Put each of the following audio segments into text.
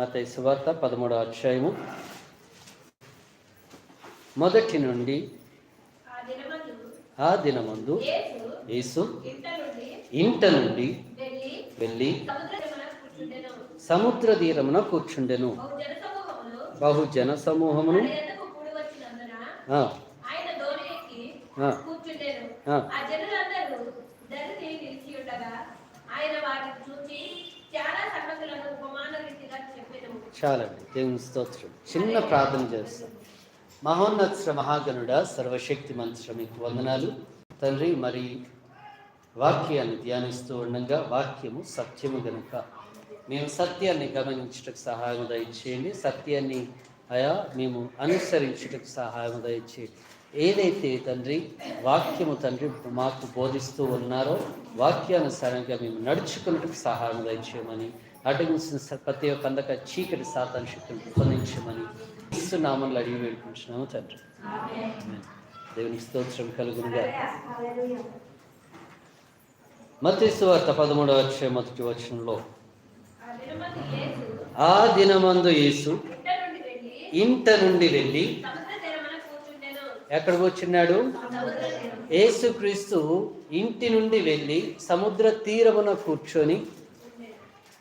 మత సువార్త పదమూడో అధ్యాయము. మొదటి నుండి ఆ దినమందు యేసు ఇంట నుండి వెళ్ళి సముద్ర తీరమున కూర్చుండెను. బహు జనసమూహములు బహు జన సమూహమును ఆయన ఎద్దకు కూడి వచ్చినందున ఆ, ఆయన ధోని ఎక్కి ఆ. కూర్చుండెను ఆ. ఆ జనులందరూ ధరిని నిలిచి ఉండగా ఆయన వాటిని చూసి చాలా సంగతులను ఉపమాన రీతిగా చెప్పెను చాలండి దేవుని స్తోత్రం చిన్న ప్రార్థన చేస్తాం. మహోన్నత మహాగణుడ సర్వశక్తి మంత్ర మీకు వందనాలు. తండ్రి మరి వాక్యాన్ని ధ్యానిస్తూ ఉండగా వాక్యము సత్యము గనుక. మేము సత్యాన్ని గమనించుటకు సహాయం దయచేయండి. సత్యాన్ని అయా మేము అనుసరించుటకు సహాయం దయచేయండి. ఏదైతే తండ్రి వాక్యము తండ్రి మాకు బోధిస్తూ ఉన్నారో వాక్యానుసారంగా మేము నడుచుకున్నట్టుకు సహాయం దయచేయమని అడ్డగించిన ప్రతి ఒక్క అందక చీకటి సాతాన్ రూపొందించమని పొందించమని ఇస్తున్నామని అడిగి వేడుకుంటున్నాము తండ్రి. దేవునికి స్తోత్రం కలుగునుగా. మతీసు వార్త పదమూడవ వచ్చే మొదటి వచనంలో ఆ దినమందు యేసు యేసు ఇంట నుండి వెళ్ళి ఎక్కడ కూర్చున్నాడు? యేసుక్రీస్తు ఇంటి నుండి వెళ్ళి సముద్ర తీరమున కూర్చొని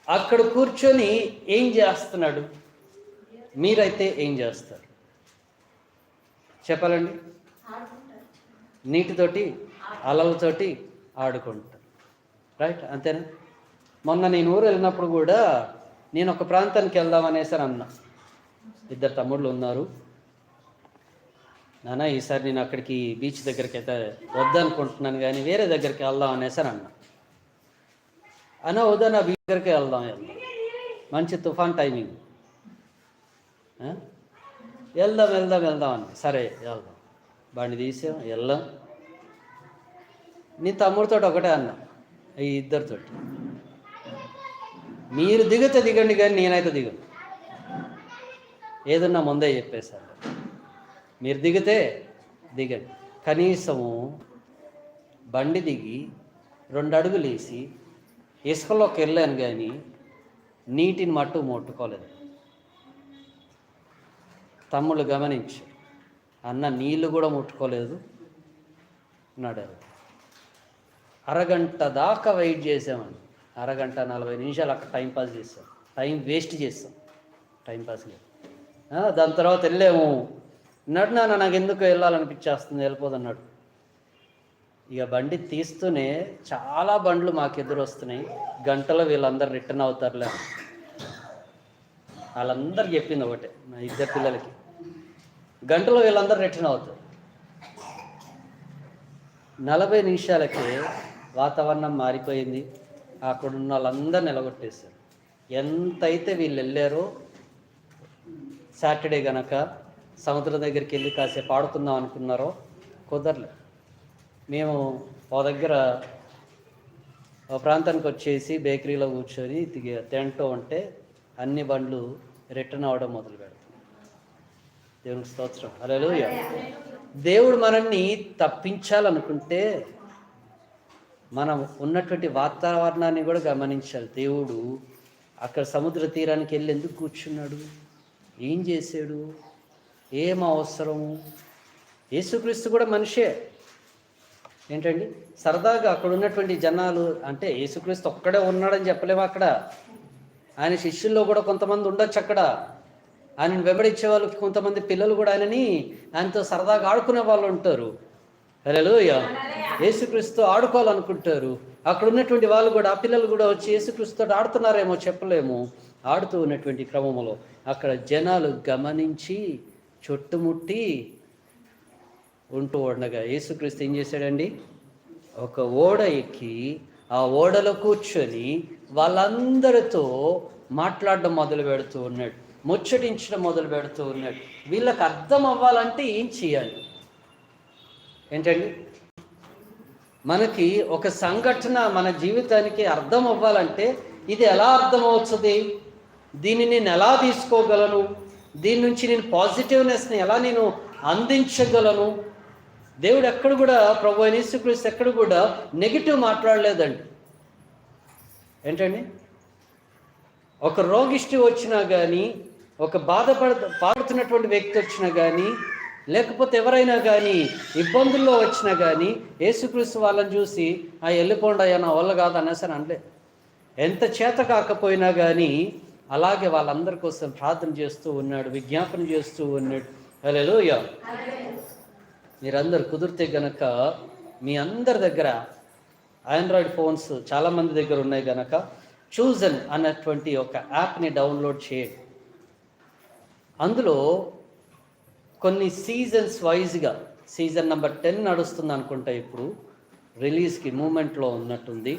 అక్కడ కూర్చొని ఏం చేస్తున్నాడు? మీరైతే ఏం చేస్తారు? చెప్పాలండి. నీటితోటి అలలతోటి ఆడుకుంటారు. రైట్ అంతేనా? మొన్న నేను ఊరు వెళ్ళినప్పుడు కూడా నేను ఒక ప్రాంతానికి వెళ్దాం అనేసి అన్నా. ఇద్దరు తమ్ముళ్ళు ఉన్నారు. నాన్న ఈసారి నేను అక్కడికి బీచ్ దగ్గరికి అయితే వద్దనుకుంటున్నాను కానీ వేరే దగ్గరికి వెళ్దాం అనేసి అన్నా. అన్న వద్దా నా దగ్గరికి వెళ్దాం వెళ్దాం. మంచి తుఫాన్ టైమింగ్ వెళ్దాం వెళ్దాం వెళ్దాం అని. సరే వెళ్దాం. బండి తీసాం వెళ్దాం. నీ తమ్ముడితో ఒకటే అన్నా ఈ ఇద్దరితో మీరు దిగితే దిగండి కానీ నేనైతే దిగను. ఏదన్నా ముందే చెప్పేశాను. మీరు దిగితే దిగండి. కనీసము బండి దిగి రెండు అడుగులు వేసి ఇసుకలోకి వెళ్ళాను కానీ నీటిని మట్టు ముట్టుకోలేదు. తమ్ముళ్ళు గమనించి అన్న నీళ్ళు కూడా ముట్టుకోలేదు అన్నాడు అరగంట దాకా వెయిట్ చేసామండి అరగంట నలభై నిమిషాలు అక్కడ టైం పాస్ చేసాం టైం వేస్ట్ చేస్తాం టైం పాస్ దాని తర్వాత వెళ్ళాము. అన్నాడు నాన్న నాకు ఎందుకు వెళ్ళాలనిపించేస్తుంది వెళ్ళిపోదన్నాడు. ఇక బండి తీస్తూనే చాలా బండ్లు మాకు ఎదురు వస్తున్నాయి. గంటలో వీళ్ళందరూ రిటర్న్ అవుతారులే. వాళ్ళందరూ చెప్పింది ఒకటే నా ఇద్దరు పిల్లలకి. గంటలో వీళ్ళందరూ రిటర్న్ అవుతారు. నలభై నిమిషాలకి వాతావరణం మారిపోయింది. అక్కడ ఉన్న వాళ్ళందరూ నిలగొట్టేశారు. ఎంతైతే వీళ్ళు వెళ్ళారో సాటర్డే గనక సముద్రం దగ్గరికి వెళ్ళి కాసేపు ఆడుకుందాం అనుకున్నారో కుదరలేదు. మేము మా దగ్గర ప్రాంతానికి వచ్చేసి బేకరీలో కూర్చొని తింటూ ఉంటే అన్ని బండ్లు రిటర్న్ అవ్వడం మొదలు పెడతాం. దేవునికి స్తోత్రం. హల్లెలూయా. దేవుడు మనల్ని తప్పించాలనుకుంటే మనం ఉన్నటువంటి వాతావరణాన్ని కూడా గమనించాలి. దేవుడు అక్కడ సముద్ర తీరానికి వెళ్ళి ఎందుకు కూర్చున్నాడు. ఏం చేశాడు? ఏం అవసరము? యేసుక్రీస్తు కూడా మనిషే. ఏంటండి? సరదాగా అక్కడ ఉన్నటువంటి జనాలు అంటే యేసుక్రీస్తు ఒక్కడే ఉన్నాడని చెప్పలేము అక్కడ? ఆయన శిష్యుల్లో కూడా కొంతమంది ఉండొచ్చు అక్కడ. ఆయనను వెంబడించే వాళ్ళు కొంతమంది పిల్లలు కూడా ఆయనని ఆయనతో సరదాగా ఆడుకునే వాళ్ళు ఉంటారు. హలోయ యేసుక్రీస్తు ఆడుకోవాలనుకుంటారు. అక్కడ ఉన్నటువంటి వాళ్ళు కూడా ఆ పిల్లలు కూడా వచ్చి యేసుక్రీస్తుతో ఆడుతున్నారేమో చెప్పలేము. ఆడుతూ ఉన్నటువంటి క్రమంలో అక్కడ జనాలు గమనించి చుట్టుముట్టి ఉంటూ ఉండగా యేసుక్రీస్తు ఏం చేశాడండి? ఒక ఓడ ఎక్కి ఆ ఓడలో కూర్చొని వాళ్ళందరితో మాట్లాడడం మొదలు పెడుతూ ఉన్నాడు. ముచ్చటించడం మొదలు పెడుతూ ఉన్నాడు. వీళ్ళకి అర్థం అవ్వాలంటే ఏం చేయాలి? ఏంటండి? మనకి ఒక సంఘటన మన జీవితానికి అర్థం అవ్వాలంటే ఇది ఎలా అర్థం అవుతుంది? దీన్ని నేను ఎలా తీసుకోగలను? దీని నుంచి నేను పాజిటివ్నెస్ని ఎలా నేను అందించగలను? దేవుడు ఎక్కడ కూడా ప్రభు యేసుక్రీస్తు ఎక్కడ కూడా నెగిటివ్ మాట్లాడలేదండి. ఏంటండి? ఒక రోగిష్టి వచ్చినా కానీ ఒక బాధపడ పాడుతున్నటువంటి వ్యక్తి వచ్చినా కానీ లేకపోతే ఎవరైనా కానీ ఇబ్బందుల్లో వచ్చినా కానీ యేసుక్రీస్తు వాళ్ళని చూసి ఆ వెళ్ళిపోండి అయ్యా నా వల్ల కాదు అనేసి అని అనలే ఎంత చేత కాకపోయినా కానీ అలాగే వాళ్ళందరి కోసం ప్రార్థన చేస్తూ ఉన్నాడు విజ్ఞాపన చేస్తూ ఉన్నాడు. హల్లెలూయా. మీరందరు కుదిరితే గనక మీ అందరి దగ్గర ఆండ్రాయిడ్ ఫోన్స్ చాలామంది దగ్గర ఉన్నాయి గనక చూజన్ అన్నటువంటి ఒక యాప్ని డౌన్లోడ్ చేయండి. అందులో కొన్ని సీజన్స్ వైజ్గా సీజన్ నెంబర్ టెన్ నడుస్తుంది అనుకుంటా ఇప్పుడు రిలీజ్కి మూమెంట్లో ఉన్నట్టుంది.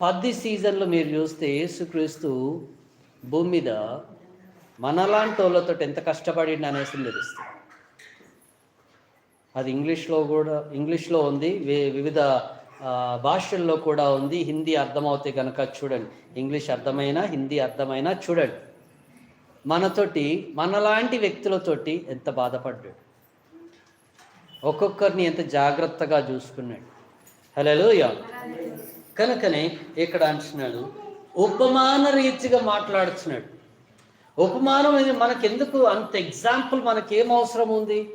పది సీజన్లు మీరు చూస్తే యేసుక్రీస్తు భూమి మీద మనలాంటి వాళ్ళతో ఎంత కష్టపడి అనేసి తెలుస్తుంది అది ఇంగ్లీష్లో కూడా ఇంగ్లీష్లో ఉంది వి- వివిధ భాషల్లో కూడా ఉంది. హిందీ అర్థమవుతే కనుక చూడండి. ఇంగ్లీష్ అర్థమైనా హిందీ అర్థమైనా చూడండి. మనతోటి మనలాంటి వ్యక్తులతోటి ఎంత బాధపడ్డాడు. ఒక్కొక్కరిని ఎంత జాగ్రత్తగా చూసుకున్నాడు. హలో కనుకనే ఇక్కడ అంటున్నాడు ఉపమాన రీతిగా మాట్లాడుతున్నాడు. ఉపమానం ఇది మనకెందుకు? అంత ఎగ్జాంపుల్ మనకేం అవసరం ఉంది?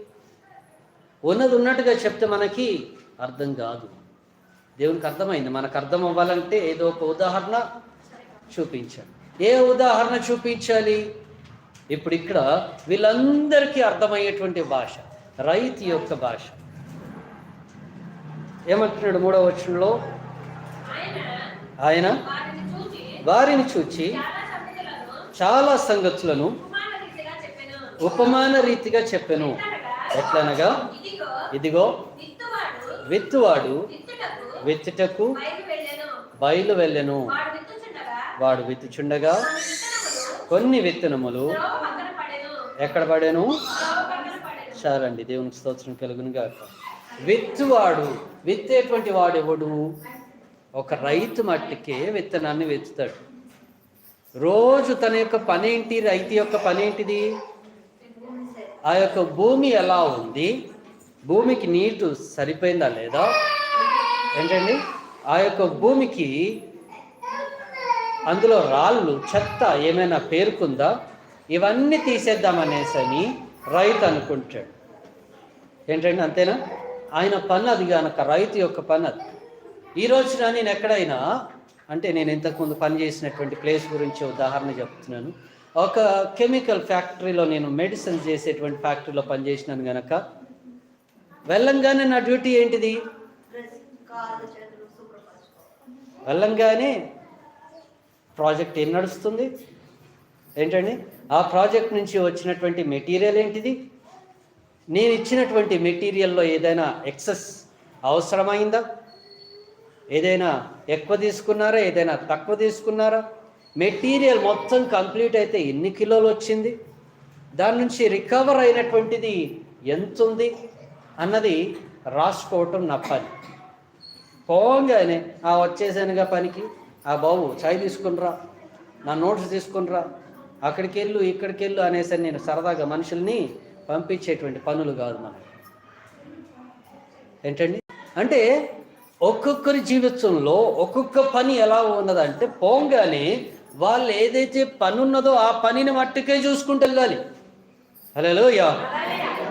ఉన్నది ఉన్నట్టుగా చెప్తే మనకి అర్థం కాదు. దేవునికి అర్థమైంది. మనకు అర్థం అవ్వాలంటే ఏదో ఒక ఉదాహరణ చూపించాలి. ఏ ఉదాహరణ చూపించాలి? ఇప్పుడు ఇక్కడ వీళ్ళందరికీ అర్థమయ్యేటువంటి భాష రైతు యొక్క భాష. ఏమంటున్నాడు మూడవ వచనంలో? ఆయన వారిని చూచి చాలా సంగతులను ఉపమాన రీతిగా చెప్పెను. ఎట్లనగా? ఇదిగో విత్తువాడు విత్తుటకు బయలు వెళ్ళెను. వాడు విత్తుచుండగా? వాడు కొన్ని విత్తనములు ఎక్కడ పడేను? చాలండి దేవునికి స్తోత్రం కలుగును గాక విత్తువాడు విత్తేటువంటి వాడెవడు? ఒక రైతు మట్టికే విత్తనాన్ని విత్తుతాడు. రోజు తన యొక్క పనేంటి? రైతు యొక్క పనేంటిది? ఆ యొక్క భూమి ఎలా ఉంది? భూమికి నీటు సరిపోయిందా లేదా? ఏంటండి? ఆ యొక్క భూమికి అందులో రాళ్ళు చెత్త ఏమైనా పేరుకుందా? ఇవన్నీ తీసేద్దామనేసి అని రైతు అనుకుంటాడు. ఏంటండి? అంతేనా? ఆయన పని అది కనుక రైతు యొక్క పని అది. ఈ రోజున నేను ఎక్కడైనా అంటే నేను ఇంతకుముందు పని చేసినటువంటి ప్లేస్ గురించి ఉదాహరణ చెప్తున్నాను. ఒక కెమికల్ ఫ్యాక్టరీలో నేను మెడిసిన్స్ చేసేటువంటి ఫ్యాక్టరీలో పనిచేసినాను గనక. వెళ్ళంగానే నా డ్యూటీ ఏంటిది? వెళ్ళంగానే ప్రాజెక్ట్ ఏం నడుస్తుంది? ఏంటండి? ఆ ప్రాజెక్ట్ నుంచి వచ్చినటువంటి మెటీరియల్ ఏంటిది? నేను ఇచ్చినటువంటి మెటీరియల్లో ఏదైనా ఎక్సెస్ అవసరమైందా? ఏదైనా ఎక్కువ తీసుకున్నారా? ఏదైనా తక్కువ తీసుకున్నారా? మెటీరియల్ మొత్తం కంప్లీట్ అయితే ఎన్ని కిలోలు వచ్చింది? దాని నుంచి రికవర్ అయినటువంటిది ఎంత ఉంది అన్నది రాసుకోవటం నా పని. పోగానే ఆ వచ్చేసానుగా పనికి. ఆ బాబు చాయ్ తీసుకునిరా నా నోట్స్ తీసుకునిరా అక్కడికి వెళ్ళు ఇక్కడికి వెళ్ళు అనేసి నేను సరదాగా మనుషుల్ని పంపించేటువంటి పనులు కాదు మనకి. ఏంటండి? అంటే ఒక్కొక్కరి జీవితంలో ఒక్కొక్క పని ఎలా ఉన్నదంటే పోగానే వాళ్ళు ఏదైతే పని ఉన్నదో ఆ పనిని మట్టుకే చూసుకుంటూ వెళ్ళాలి. హలో యా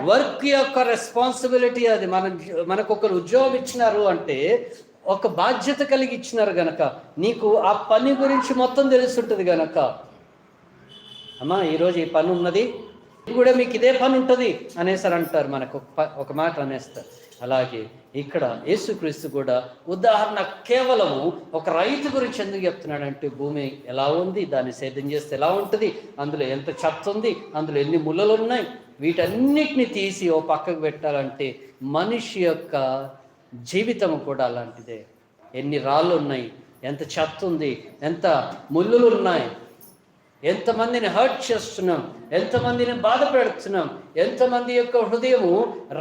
వర్క్ యొక్క రెస్పాన్సిబిలిటీ అది. మన మనకు ఒకరు ఉద్యోగం ఇచ్చినారు అంటే ఒక బాధ్యత కలిగి ఇచ్చినారు గనక. నీకు ఆ పని గురించి మొత్తం తెలుసుంటుంది గనక. అమ్మా ఈరోజు ఈ పని ఉన్నది. కూడా మీకు ఇదే పని ఉంటుంది అనేసారు అంటారు మనకు. ప- ఒక మాట అనేస్తారు. అలాగే ఇక్కడ యేసుక్రీస్తు కూడా ఉదాహరణ కేవలము ఒక రైతు గురించి ఎందుకు చెప్తున్నాడంటే భూమి ఎలా ఉంది దాన్ని సేద్యం చేస్తే ఎలా ఉంటుంది అందులో ఎంత చెత్త ఉంది అందులో ఎన్ని ముళ్ళలు ఉన్నాయి వీటన్నిటిని తీసి ఓ పక్కకు పెట్టాలంటే మనిషి యొక్క జీవితం కూడా అలాంటిదే. ఎన్ని రాళ్ళు ఉన్నాయి ఎంత చెత్త ఉంది ఎంత ముళ్ళులు ఉన్నాయి ఎంతమందిని హర్ట్ చేస్తున్నాం ఎంతమందిని బాధ పెడుతున్నాం ఎంతమంది యొక్క హృదయము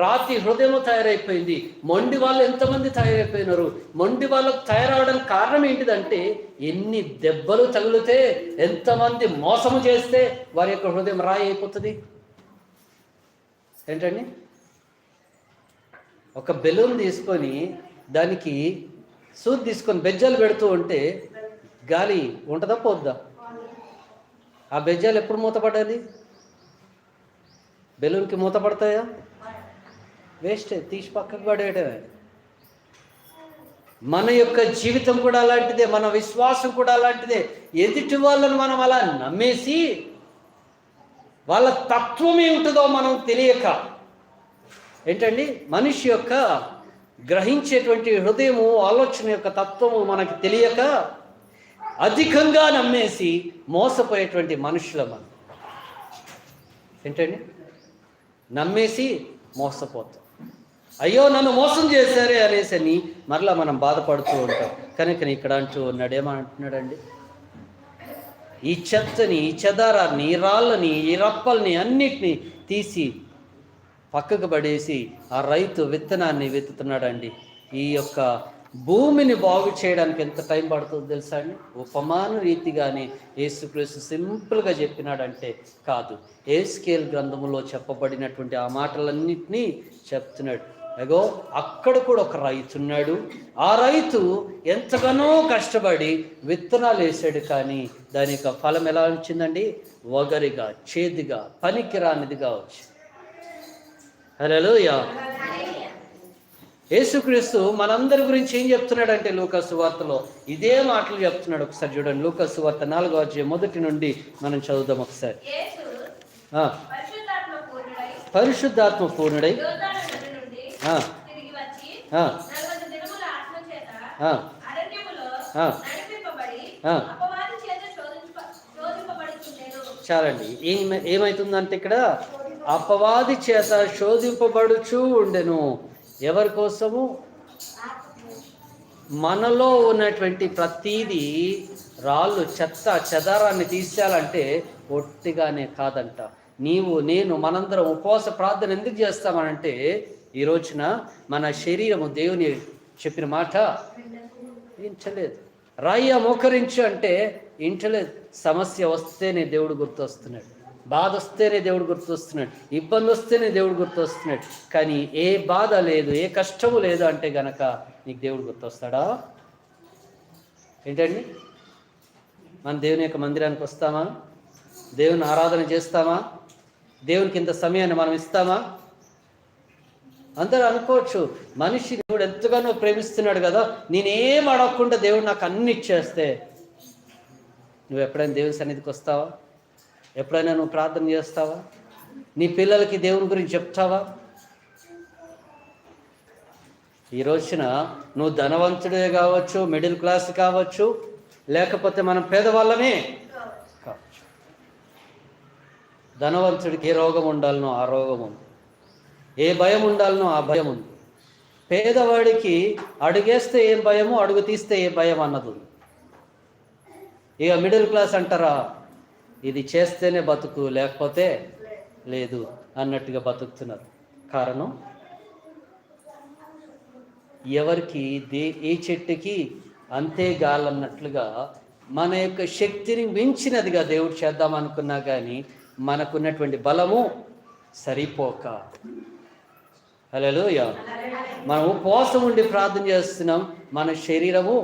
రాతి హృదయము తయారైపోయింది. మొండి వాళ్ళు ఎంతమంది తయారైపోయినారు? మొండి వాళ్ళకు తయారవడానికి కారణం ఏంటిదంటే ఎన్ని దెబ్బలు తగిలితే ఎంతమంది మోసము చేస్తే వారి యొక్క హృదయం రాయి అయిపోతుంది. ఏంటండి? ఒక బెలూన్ తీసుకొని దానికి సూది తీసుకొని బెజ్జలు పెడుతూ ఉంటే గాలి ఉంటుందా పోద్దా? ఆ బెజ్జాలు ఎప్పుడు మూతపడాలి బెలూన్కి మూతపడతాయా? వేస్ట్ తీసి పక్కకు పడేయటమే. మన యొక్క జీవితం కూడా అలాంటిదే మన విశ్వాసం కూడా అలాంటిదే. ఎదుటి వాళ్ళని మనం అలా నమ్మేసి వాళ్ళ తత్వం ఏమిటిదో మనం తెలియక ఏంటండి? మనిషి యొక్క గ్రహించేటువంటి హృదయము ఆలోచన యొక్క తత్వము మనకి తెలియక అధికంగా నమ్మేసి మోసపోయేటువంటి మనుషుల మనం ఏంటండి? నమ్మేసి మోసపోతాం. అయ్యో నన్ను మోసం చేశారే అనేసి అని మరలా మనం బాధపడుతూ ఉంటాం. కనుక ఇక్కడ అంటూ ఉన్నాడు. ఏమంటున్నాడండి? ఈ చెత్తని ఈ చెదారాన్ని ఈ రాళ్ళని ఈ రప్పల్ని అన్నిటినీ తీసి పక్కకు పడేసి ఆ రైతు విత్తనాన్ని విత్తుతున్నాడండి ఈ యొక్క భూమిని బాగు చేయడానికి ఎంత టైం పడుతుందో తెలుసా అండి? ఉపమాన రీతిగానే యేసుక్రీస్తు సింపుల్గా చెప్పినాడంటే కాదు. ఏస్కేల్ గ్రంథంలో చెప్పబడినటువంటి ఆ మాటలన్నింటినీ చెప్తున్నాడు. అగో అక్కడ కూడా ఒక రైతు ఉన్నాడు. ఆ రైతు ఎంతగానో కష్టపడి విత్తనాలు వేసాడు కానీ దాని యొక్క ఫలం ఎలా వచ్చిందండి? వగరిగా చేదుగా పనికిరానిదిగా వచ్చింది. హలోయా యేసుక్రీస్తు మనందరి గురించి ఏం చెప్తున్నాడంటే లూకాసు వార్తలో? ఇదే మాటలు చెప్తున్నాడు ఒకసారి చూడండి. లూకాసు వార్త నాలుగో అధ్యాయం మొదటి నుండి మనం చదువుదాం ఒకసారి. పరిశుద్ధాత్మ పూర్ణుడై చాలండి. ఏం ఏమవుతుందంటే ఇక్కడ? అపవాది చేత శోధింపబడుచూ ఉండెను. ఎవరి కోసము? మనలో ఉన్నటువంటి ప్రతీది రాళ్ళు చెత్త చెదారాన్ని తీసేయాలంటే ఒట్టిగానే కాదంట. నీవు నేను మనందరం ఉపవాస ప్రార్థన ఎందుకు చేస్తామనంటే ఈ రోజున మన శరీరము దేవుని చెప్పిన మాట ఇంచలేదు రాయ్య మోకరించు అంటే ఇంటలేదు సమస్య వస్తేనే దేవుడు గుర్తొస్తున్నాడు. బాధ వస్తేనే దేవుడు గుర్తొస్తున్నాడు ఇబ్బంది వస్తేనే దేవుడు గుర్తొస్తున్నాడు. కానీ ఏ బాధ లేదు ఏ కష్టము లేదు అంటే గనక నీకు దేవుడు గుర్తొస్తాడా? ఏంటండి? మన దేవుని యొక్క మందిరానికి వస్తామా? దేవుని ఆరాధన చేస్తామా? దేవునికి ఇంత సమయాన్ని మనం ఇస్తామా? అందరూ అనుకోవచ్చు మనిషి దేవుడు ఎంతగానో ప్రేమిస్తున్నాడు కదా నేనేం అడగకుండా దేవుడు నాకు అన్ని ఇచ్చేస్తే. నువ్వు ఎప్పుడైనా దేవుని సన్నిధికి వస్తావా? ఎప్పుడైనా నువ్వు ప్రార్థన చేస్తావా? నీ పిల్లలకి దేవుని గురించి చెప్తావా? ఈ రోజున నువ్వు ధనవంతుడే కావచ్చు మిడిల్ క్లాస్ కావచ్చు లేకపోతే మనం పేదవాళ్ళమే కావచ్చు. ధనవంతుడికి ఏ రోగం ఉండాలనో ఆ రోగం ఉంది. ఏ భయం ఉండాలనో ఆ భయం ఉంది. పేదవాడికి అడుగేస్తే ఏం భయమో అడుగు తీస్తే ఏ భయం అన్నది ఇక మిడిల్ క్లాస్ అంటారా? ఇది చేస్తేనే బతుకు లేకపోతే లేదు అన్నట్టుగా బతుకుతున్నారు. కారణం? ఎవరికి దే ఏ చెట్టుకి అంతే గాలన్నట్లుగా మన యొక్క శక్తిని మించినదిగా దేవుడు చేద్దాం అనుకున్నా కానీ మనకున్నటువంటి బలము సరిపోక. హలో మనం ఉపవాసం ఉండి ప్రార్థన చేస్తున్నాం. మన శరీరము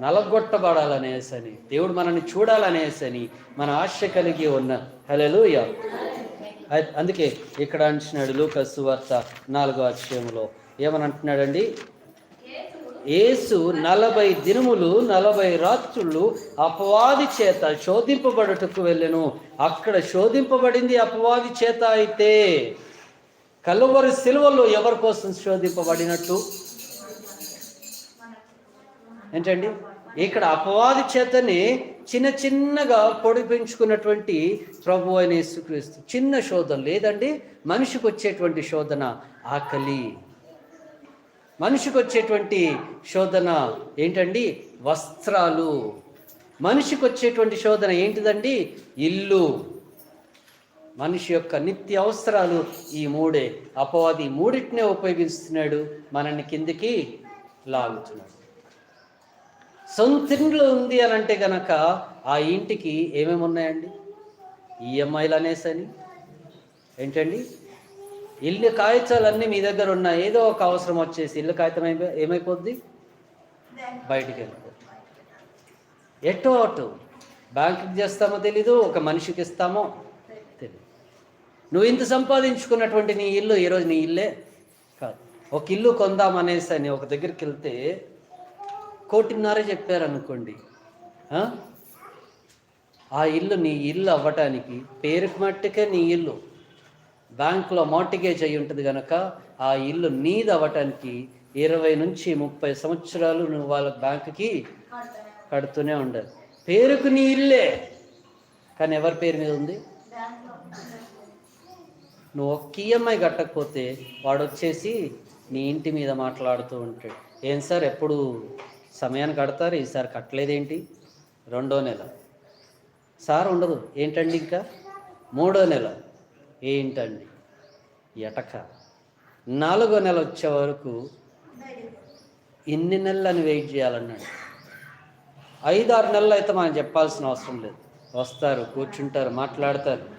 నలగొట్టబడాలనేసని దేవుడు మనల్ని చూడాలనేసని మన ఆశ కలిగి ఉన్న. హలోయ అందుకే ఇక్కడ అంటున్నాడు లూకస్ వార్త నాలుగో అధ్యాయంలో. ఏమని అంటున్నాడండి యేసు నలభై దినములు నలభై రాత్రులు అపవాది చేత శోధింపబడుటకు వెళ్ళెను. అక్కడ శోధింపబడింది అపవాది చేత అయితే కలువరి సిలువలో ఎవరి కోసం శోధింపబడినట్టు? ఏంటండి? ఇక్కడ అపవాది చేతని చిన్న చిన్నగా పొడిపించుకున్నటువంటి ప్రభు అయిన యేసుక్రీస్తు. చిన్న శోధన లేదండి మనిషికి వచ్చేటువంటి శోధన ఆకలి. మనిషికి వచ్చేటువంటి శోధన ఏంటండి? వస్త్రాలు. మనిషికి వచ్చేటువంటి శోధన ఏంటిదండి? ఇల్లు. మనిషి యొక్క నిత్య అవసరాలు ఈ మూడే. అపవాది మూడింటినే ఉపయోగిస్తున్నాడు. మనల్ని కిందికి లాగుతున్నాడు. సొంత ఇంట్లో ఉంది అని అంటే కనుక ఆ ఇంటికి ఏమేమి ఉన్నాయండి? ఈఎంఐలు అనేసని ఏంటండి? ఇల్లు కాగితాలన్నీ మీ దగ్గర ఉన్నాయి. ఏదో ఒక అవసరం వచ్చేసి ఇల్లు కాగితం ఏమై- ఏమైపోద్ది? బయటికి వెళ్ళిపోద్ది. ఎటో అటు? బ్యాంకుకి చేస్తామో తెలీదు ఒక మనిషికి ఇస్తామో తెలియదు నువ్వు ఇంత సంపాదించుకున్నటువంటి నీ ఇల్లు ఈరోజు నీ ఇల్లే కాదు. ఒక ఇల్లు కొందామనేసి అని ఒక దగ్గరికి వెళ్తే కోటిన్నర చెప్పారనుకోండి ఆ? ఇల్లు నీ ఇల్లు అవ్వటానికి పేరుకు మట్టుకే నీ ఇల్లు. బ్యాంకులో మార్టిగేజ్ అయి ఉంటుంది కనుక ఆ ఇల్లు నీది అవ్వటానికి ఇరవై నుంచి ముప్పై సంవత్సరాలు నువ్వు వాళ్ళ బ్యాంకుకి కడుతూనే ఉండాలి పేరుకు నీ ఇల్లే. కానీ ఎవరి పేరు మీద ఉంది? నువ్వు ఒక్క ఈఎంఐ కట్టకపోతే వాడు వచ్చేసి నీ ఇంటి మీద మాట్లాడుతూ ఉంటాడు. ఏం సార్ ఎప్పుడు సమయాన్ని కడతారు ఈసారి కట్టలేదేంటి? రెండో నెల. సార్ ఉండదు. ఏంటండి ఇంకా? మూడో నెల. ఏంటండి? ఎటక. నాలుగో నెల వచ్చే వరకు ఇన్ని నెలలని వెయిట్ చేయాలన్నాడు. ఐదు ఆరు నెలలు అయితే మనం చెప్పాల్సిన అవసరం లేదు. వస్తారు కూర్చుంటారు మాట్లాడతారు.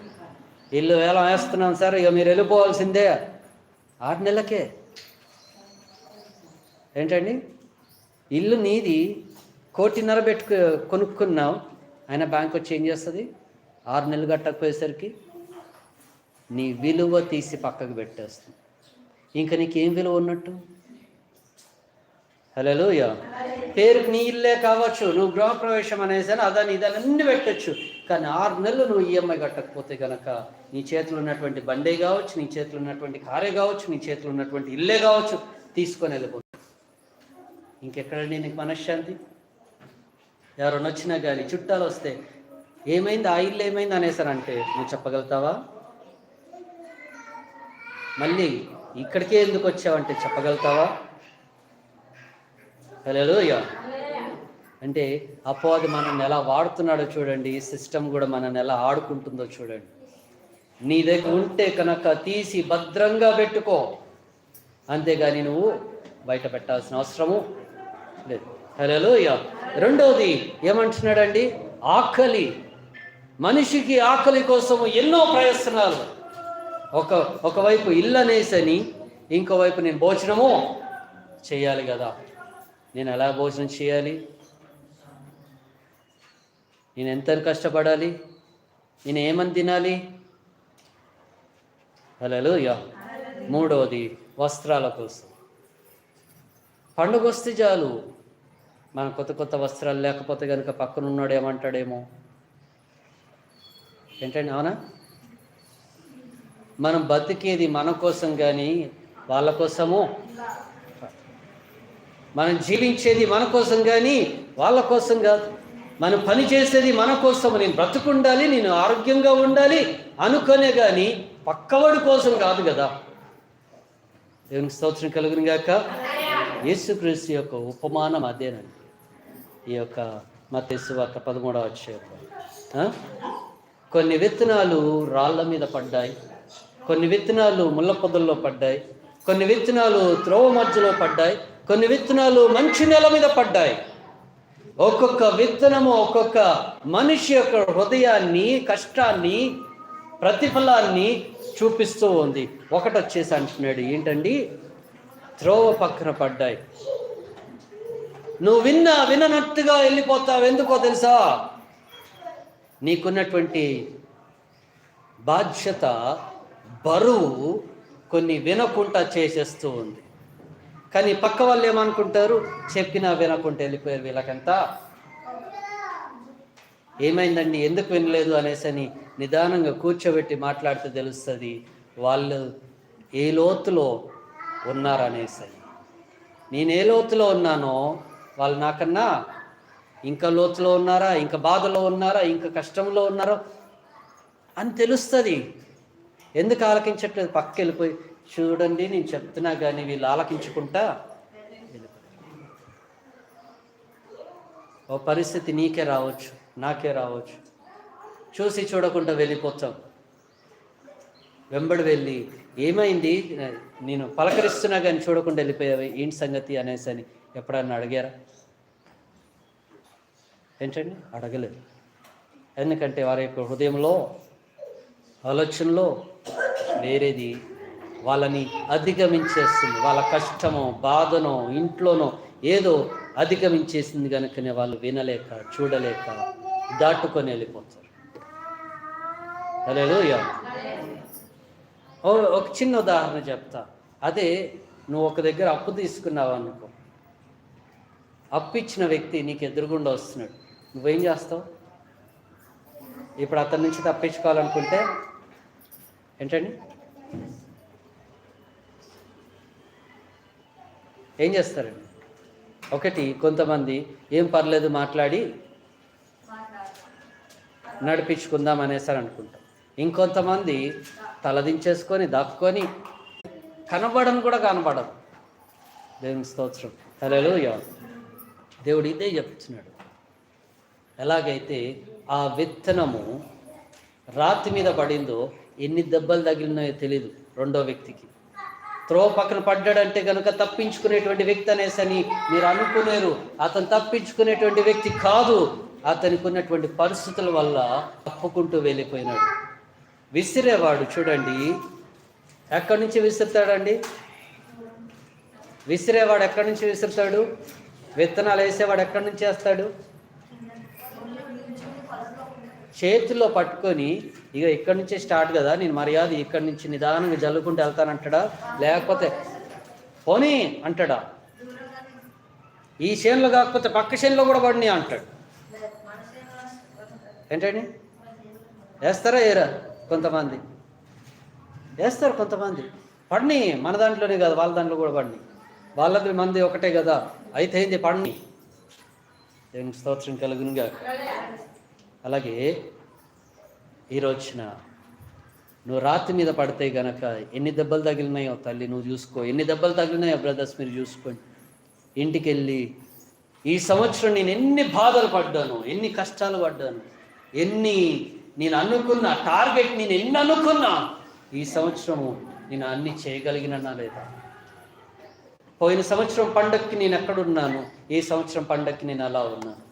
ఇల్లు వేళ వేస్తున్నాం సార్ ఇక మీరు వెళ్ళిపోవాల్సిందే. ఆరు నెలలకే. ఏంటండి? ఇల్లు నీది కోటిన్నర పెట్టుకు కొనుక్కున్నావు. ఆయన బ్యాంక్ వచ్చి ఏం చేస్తుంది? ఆరు నెలలు కట్టకపోయేసరికి నీ విలువ తీసి పక్కకు పెట్టేస్తుంది. ఇంకా నీకేం విలువ ఉన్నట్టు? హలో పేరు నీ ఇల్లే కావచ్చు నువ్వు గృహప్రవేశం అనేసి అదని ఇదని అన్ని పెట్టచ్చు. కానీ ఆరు నెలలు నువ్వు ఈఎంఐ కట్టకపోతే కనుక నీ చేతిలో ఉన్నటువంటి బండే కావచ్చు నీ చేతిలో ఉన్నటువంటి కారే కావచ్చు నీ చేతిలో ఉన్నటువంటి ఇల్లే కావచ్చు తీసుకొని వెళ్ళిపోతుంది ఇంకెక్కడండి నీకు మనశ్శాంతి? ఎవరైనా వచ్చినా కానీ చుట్టాలు వస్తే ఏమైంది? ఆ ఇల్లు ఏమైంది అనేసారంటే నువ్వు చెప్పగలుగుతావా? మళ్ళీ ఇక్కడికే ఎందుకు వచ్చావంటే చెప్పగలుగుతావా? హలో అంటే అపోది మనల్ని ఎలా వాడుతున్నాడో చూడండి ఈ సిస్టమ్ కూడా మనల్ని ఎలా ఆడుకుంటుందో చూడండి. నీ దగ్గర ఉంటే కనుక తీసి భద్రంగా పెట్టుకో. అంతేగాని నువ్వు బయట పెట్టాల్సిన అవసరము లేదు హలో రెండవది ఏమంటున్నాడండి? ఆకలి. మనిషికి ఆకలి కోసము ఎన్నో ప్రయత్నాలు. ఒక ఒకవైపు ఇల్లు అనేసని ఇంకోవైపు నేను భోజనము చేయాలి కదా. నేను ఎలా భోజనం చేయాలి? నేను ఎంత కష్టపడాలి? నేను ఏమని తినాలి? హలో యా మూడవది వస్త్రాల కోసం. పండుగ వస్తే చాలు. మన కొత్త కొత్త వస్త్రాలు లేకపోతే కనుక పక్కన ఉన్నాడు ఏమంటాడేమో? ఏంటండి అవునా? మనం బతికేది మన కోసం కానీ వాళ్ళ కోసమో? మనం జీవించేది మన కోసం కానీ వాళ్ళ కోసం కాదు. మనం పని చేసేది మన కోసం నేను బ్రతుకుండాలి నేను ఆరోగ్యంగా ఉండాలి అనుకునే కానీ పక్కవాడి కోసం కాదు కదా. దేవునికి స్తోత్రం కలుగును గాక. యేసుక్రీస్తు యొక్క ఉపమానం అదేనండి. ఈ యొక్క మతేసు వార్త పదమూడవ అధ్యాయం. కొన్ని విత్తనాలు రాళ్ళ మీద పడ్డాయి కొన్ని విత్తనాలు ముళ్ళ పొదల్లో పడ్డాయి కొన్ని విత్తనాలు త్రోవ మధ్యలో పడ్డాయి కొన్ని విత్తనాలు మంచి నేల మీద పడ్డాయి. ఒక్కొక్క విత్తనము ఒక్కొక్క మనిషి యొక్క హృదయాన్ని కష్టాన్ని ప్రతిఫలాన్ని చూపిస్తూ ఉంది. ఒకటి వచ్చేసి అంటున్నాడు ఏంటండి? త్రోవ పక్కన పడ్డాయి. నువ్వు విన్నా విననట్టుగా వెళ్ళిపోతావు. ఎందుకో తెలుసా? నీకున్నటువంటి బాధ్యత బరువు కొన్ని వినకుండా చేసేస్తూ ఉంది. కానీ పక్క వాళ్ళు ఏమనుకుంటారు? చెప్పినా వినకుండా వెళ్ళిపోయారు వీళ్ళకంతా. ఏమైందండి? ఎందుకు వినలేదు అనేసి అని నిదానంగా కూర్చోబెట్టి మాట్లాడితే తెలుస్తుంది వాళ్ళు ఏ లోతులో ఉన్నారనేసి. నేను ఏ లోతులో ఉన్నానో వాళ్ళు నాకన్నా ఇంకా లోతులో ఉన్నారా ఇంకా బాధలో ఉన్నారా ఇంకా కష్టంలో ఉన్నారా అని తెలుస్తుంది. ఎందుకు ఆలకించట్లేదు? పక్క వెళ్ళిపోయి చూడండి నేను చెప్తున్నా కానీ వీళ్ళు ఆలకించుకుంటా ఓ పరిస్థితి నీకే రావచ్చు నాకే రావచ్చు. చూసి చూడకుండా వెళ్ళిపోతాం. వెంబడి వెళ్ళి ఏమైంది? నేను పలకరిస్తున్నా కానీ చూడకుండా వెళ్ళిపోయావు? ఏంటి సంగతి అనేసి అని ఎప్పుడన్నా అడిగారా? ఏంటండి? అడగలేదు. ఎందుకంటే వారి యొక్క హృదయంలో ఆలోచనలో వేరేది వాళ్ళని అధిగమించేస్తుంది. వాళ్ళ కష్టమో బాధనో ఇంట్లోనో ఏదో అధిగమించేసింది కనుకనే వాళ్ళు వినలేక చూడలేక దాటుకొని వెళ్ళిపోతారు. హల్లెలూయా. ఓ ఒక చిన్న ఉదాహరణ చెప్తా. అదే నువ్వు ఒక దగ్గర అప్పు తీసుకున్నావు అనుకో. అప్పు ఇచ్చిన వ్యక్తి నీకు ఎదురుగుండా వస్తున్నాడు. నువ్వేం చేస్తావు? ఇప్పుడు అతని నుంచి తప్పించుకోవాలనుకుంటే ఏంటండి? ఏం చేస్తారండి? ఒకటి కొంతమంది ఏం పర్లేదు మాట్లాడి నడిపించుకుందాం అనేసి అనుకుంటాం ఇంకొంతమంది తలదించేసుకొని దాక్కొని కనబడను కూడా కనబడదు దేవుని స్తోత్రం. హల్లెలూయా. దేవుడు ఇదే చెప్తున్నాడు. ఎలాగైతే ఆ విత్తనము రాతి మీద పడిందో ఎన్ని దెబ్బలు తగిలినాయో తెలియదు రెండో వ్యక్తికి. త్రో పక్కన పడ్డాడంటే కనుక తప్పించుకునేటువంటి వ్యక్తి అనేసని మీరు అనుకునేరు. అతను తప్పించుకునేటువంటి వ్యక్తి కాదు. అతనికి ఉన్నటువంటి పరిస్థితుల వల్ల తప్పుకుంటూ వెళ్ళిపోయినాడు. విసిరేవాడు చూడండి. ఎక్కడి నుంచి విసురుతాడండి? విసిరేవాడు ఎక్కడి నుంచి విసురుతాడు? విత్తనాలు వేసేవాడు ఎక్కడి నుంచి వేస్తాడు? చేతిలో పట్టుకొని ఇక ఇక్కడి నుంచే స్టార్ట్ కదా నేను మర్యాద ఇక్కడి నుంచి నిదానంగా జల్లుకుంటూ వెళ్తానంటాడా? లేకపోతే పోనీ అంటాడా? ఈ చేనులో కాకపోతే పక్క చేనులో కూడా పడినాయి అంటాడు. ఏంటండి? వేస్తారా ఏరా కొంతమంది. వేస్తారు కొంతమంది. పడిని మన దాంట్లోనే కదా వాళ్ళ దాంట్లో కూడా పడిని. వాళ్ళది మంది ఒకటే కదా. అయితే ఏంది పడిని? దేవునికి స్తోత్రం కలుగునుగా. అలాగే ఈ నువ్వు రాతి మీద పడితే గనక ఎన్ని దెబ్బలు తగిలినాయో తల్లి నువ్వు చూసుకో. ఎన్ని దెబ్బలు తగిలినాయో బ్రదర్స్ మీరు చూసుకోండి. ఇంటికి వెళ్ళి ఈ సంవత్సరం నేను ఎన్ని బాధలు పడ్డాను ఎన్ని కష్టాలు పడ్డాను ఎన్ని నేను అనుకున్న టార్గెట్ నేను ఎన్ని అనుకున్నా ఈ సంవత్సరము నేను అన్ని చేయగలిగినా లేదా? పోయిన సంవత్సరం పండక్కి నేను ఎక్కడున్నాను? ఈ సంవత్సరం పండక్కి నేను అలా ఉన్నాను?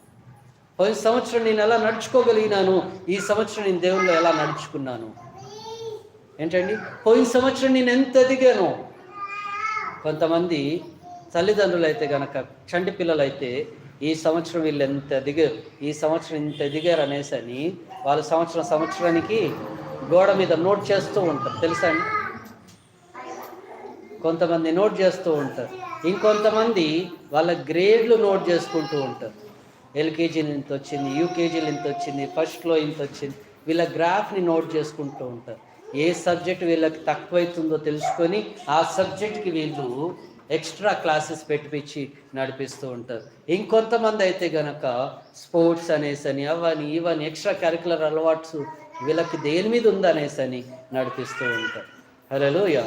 పోయిన సంవత్సరం నేను ఎలా నడుచుకోగలిగినాను? ఈ సంవత్సరం నేను దేవుళ్ళు ఎలా నడుచుకున్నాను? ఏంటండి? పోయిన సంవత్సరం నేను ఎంత ఎదిగాను? కొంతమంది తల్లిదండ్రులు అయితే కనుక చంటి పిల్లలైతే ఈ సంవత్సరం వీళ్ళు ఎంత ఎదిగారు ఈ సంవత్సరం ఇంత ఎదిగారు అనేసి అని వాళ్ళ సంవత్సరం సంవత్సరానికి గోడ మీద నోట్ చేస్తూ ఉంటారు. తెలుసా అండి? కొంతమంది నోట్ చేస్తూ ఉంటారు. ఇంకొంతమంది వాళ్ళ గ్రేడ్లు నోట్ చేసుకుంటూ ఉంటారు. ఎల్కేజీలు ఇంత వచ్చింది యూకేజీలు ఇంత వచ్చింది ఫస్ట్లో ఇంత వచ్చింది. వీళ్ళ గ్రాఫ్ని నోట్ చేసుకుంటూ ఉంటారు. ఏ సబ్జెక్ట్ వీళ్ళకి తక్కువైతుందో తెలుసుకొని ఆ సబ్జెక్ట్కి వీళ్ళు ఎక్స్ట్రా క్లాసెస్ పెట్టిపించి నడిపిస్తూ ఉంటారు. ఇంకొంతమంది అయితే గనక స్పోర్ట్స్ అనేసని అవని ఇవని ఎక్స్ట్రా క్యారికులర్ అలవాట్స్ వీళ్ళకి దేని మీద ఉందనేసని నడిపిస్తూ ఉంటారు. హలోయ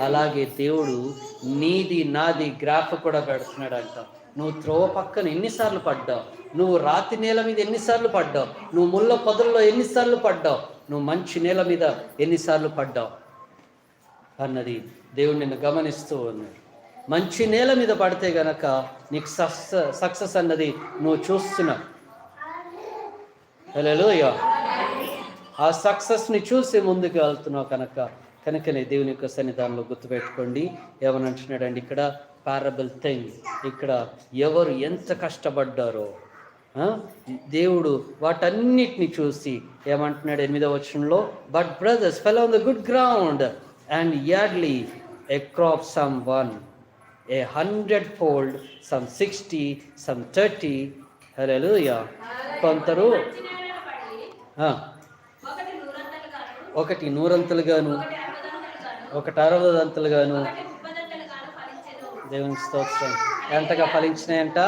అలాగే దేవుడు నీది నాది గ్రాఫ్ కూడా పెడుతున్నాడంట. నువ్వు త్రోవ పక్కన ఎన్నిసార్లు పడ్డావు? నువ్వు రాతి నేల మీద ఎన్నిసార్లు పడ్డావు? నువ్వు ముళ్ళ పొదల్లో ఎన్నిసార్లు పడ్డావు? నువ్వు మంచి నేల మీద ఎన్నిసార్లు పడ్డావు? అన్నది దేవుడు నిన్ను గమనిస్తూ ఉన్నాడు. మంచి నేల మీద పడితే గనక నీకు సక్సెస్ సక్సెస్ అన్నది నువ్వు చూస్తున్నావు. హలోయ ఆ సక్సెస్ని చూసి ముందుకు వెళ్తున్నావు కనుక కనుకనే దేవుని యొక్క సన్నిధానంలో గుర్తుపెట్టుకోండి. ఏమనంటున్నాడండి ఇక్కడ పారబుల్ థింగ్. ఇక్కడ ఎవరు ఎంత కష్టపడ్డారో దేవుడు వాటన్నిటిని చూసి ఏమంటున్నాడు ఎనిమిదవ వచనంలో? But brothers fell on the good ground and యాడ్లీ a crop some one a hundred fold some sixty some thirty హలోయ కొందరు ఒకటి నూరంతలుగాను ఒకటి ఒకటి అరవదంతలుగాను. ఒకటి అరవదంతలుగాను స్తోత్రం. ఎంతగా ఫలించినాయంట?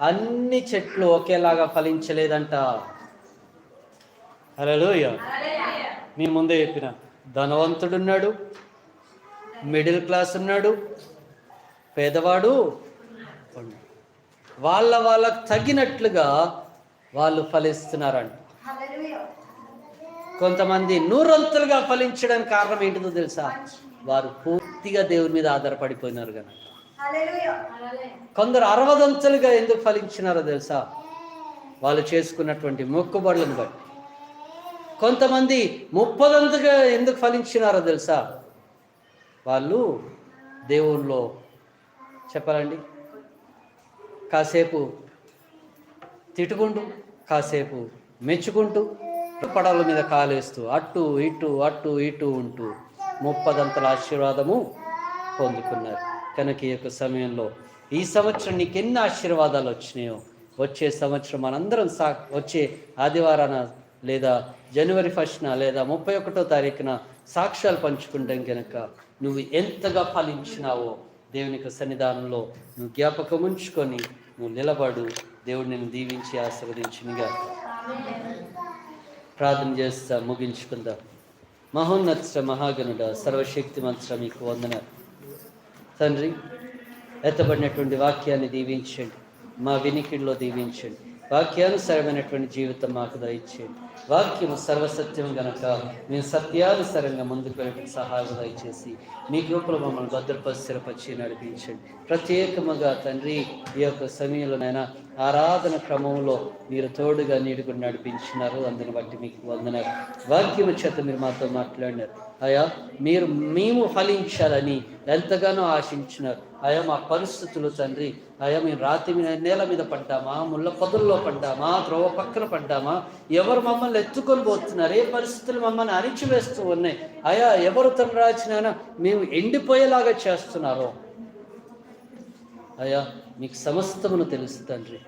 అన్ని చెట్లు ఒకేలాగా ఫలించలేదంట. హలోయ హల్లెలూయా. నేను ముందే చెప్పిన. ధనవంతుడున్నాడు మిడిల్ క్లాస్ ఉన్నాడు పేదవాడు వాళ్ళ వాళ్ళకు తగినట్లుగా వాళ్ళు ఫలిస్తున్నారంట. కొంతమంది నూరంతులుగా ఫలించడానికి కారణం ఏంటిదో తెలుసా? వారు పూర్తిగా దేవుని మీద ఆధారపడిపోయినారు కనుక కొందరు అరవదంతులుగా ఎందుకు ఫలించినారో తెలుసా? వాళ్ళు చేసుకున్నటువంటి మొక్కుబడులను బట్టి. కొంతమంది ముప్పదంతుగా ఎందుకు ఫలించినారో తెలుసా? వాళ్ళు దేవుల్లో చెప్పాలండి. కాసేపు తిట్టుకుంటూ కాసేపు మెచ్చుకుంటూ పడవల మీద కాలేస్తూ అటు ఇటు అట్టు ఇటు ఉంటూ ముప్పదంతల ఆశీర్వాదము పొందుకున్నారు. కనుక ఈ యొక్క సమయంలో ఈ సంవత్సరం నీకు ఎన్ని ఆశీర్వాదాలు వచ్చినాయో వచ్చే సంవత్సరం మనందరం సా వచ్చే ఆదివారాన లేదా జనవరి ఫస్ట్న లేదా ముప్పై ఒకటో తారీఖున సాక్ష్యాలు పంచుకుంటాం కనుక నువ్వు ఎంతగా ఫలించినావో దేవుని యొక్క సన్నిధానంలో నువ్వు జ్ఞాపకం ఉంచుకొని నువ్వు నిలబడు. దేవుడు నిన్ను దీవించి ఆశీర్వదించినగా. ప్రార్థన చేస్తా ముగించుకుందాం. మహోన్నత మహాగణుడ సర్వశక్తిమంత్ర మీకు వందన తండ్రి ఎత్తబడినటువంటి వాక్యాన్ని దీవించండి. మా వినికిడిలో దీవించండి. వాక్యానుసరమైనటువంటి జీవితం మాకు దయచేయండి. వాక్యము సర్వసత్యం గనక మేము సత్యానుసరంగా ముందుకు వెళ్ళడానికి సహాయం దయచేసి మీ కృపలో మమ్మల్ని భద్రపరిచి నడిపించండి. ప్రత్యేకముగా తండ్రి ఈ యొక్క సమయంలోనైనా ఆరాధన క్రమంలో మీరు తోడుగా నీడుకుని నడిపించినారు. అందుని బట్టి మీకు వందనారు వాక్యము చేత మీరు మాతో మాట్లాడినారు. అయా మీరు మేము ఫలించాలని ఎంతగానో ఆశించినారు. అయా మా పరిస్థితులు తండ్రి. అయా మేము రాతి మీద నేల మీద పడ్డామా? ముళ్ళ పొదల్లో పడ్డామా? త్రోవ పక్కన పడ్డామా? ఎవరు మమ్మల్ని ఎత్తుకొని పోతున్నారు? ఏ పరిస్థితులు మమ్మల్ని అణిచివేస్తూ ఉన్నాయి? అయా ఎవరు తను రాచినైనా మేము ఎండిపోయేలాగా చేస్తున్నారో. అయ్యా మీకు సమస్తమును తెలుసు తండ్రి.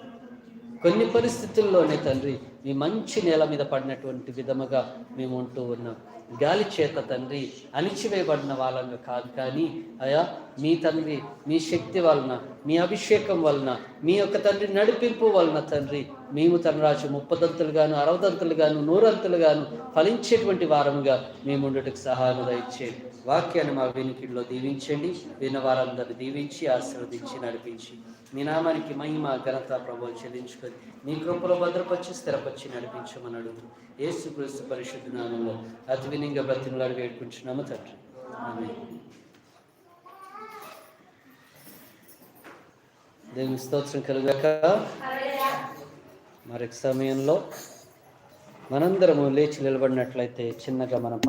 కొన్ని పరిస్థితుల్లోనే తండ్రి మీ మంచి నేల మీద పడినటువంటి విధముగా మేము ఉంటూ ఉన్నాం. గాలి చేత తండ్రి అణిచివేయబడిన వాళ్ళంగా కాదు కానీ అయా మీ తండ్రి మీ శక్తి వలన మీ అభిషేకం వలన మీ యొక్క తండ్రి నడిపింపు వలన తండ్రి మేము తనరాజు ముప్పదంతులుగాను అరవదంతులుగాను నూరంతులుగాను ఫలించేటువంటి వారముగా మేము ఉండటకు సహాయం దయచేయండి వాక్యాన్ని మా వెనుకిడిలో దీవించండి. విన్న వారందరిని దీవించి ఆశీర్వదించి నడిపించి. మీ నామానికి మహిమ ఘనత ప్రభావం చెల్లించుకొని మీ కృపలో భద్రపరిచి స్థిరపరిచి నడిపించమని అడుగు ఏసు క్రీస్తు పరిశుద్ధ నామంలో అతి వినింగ బ్రతిమలాడి వేడుకుంటున్నాము తండ్రి ఆమేన్. దేవుని స్తోత్రం కలుగాక మరొక సమయంలో మనందరము లేచి నిలబడినట్లయితే చిన్నగా మనం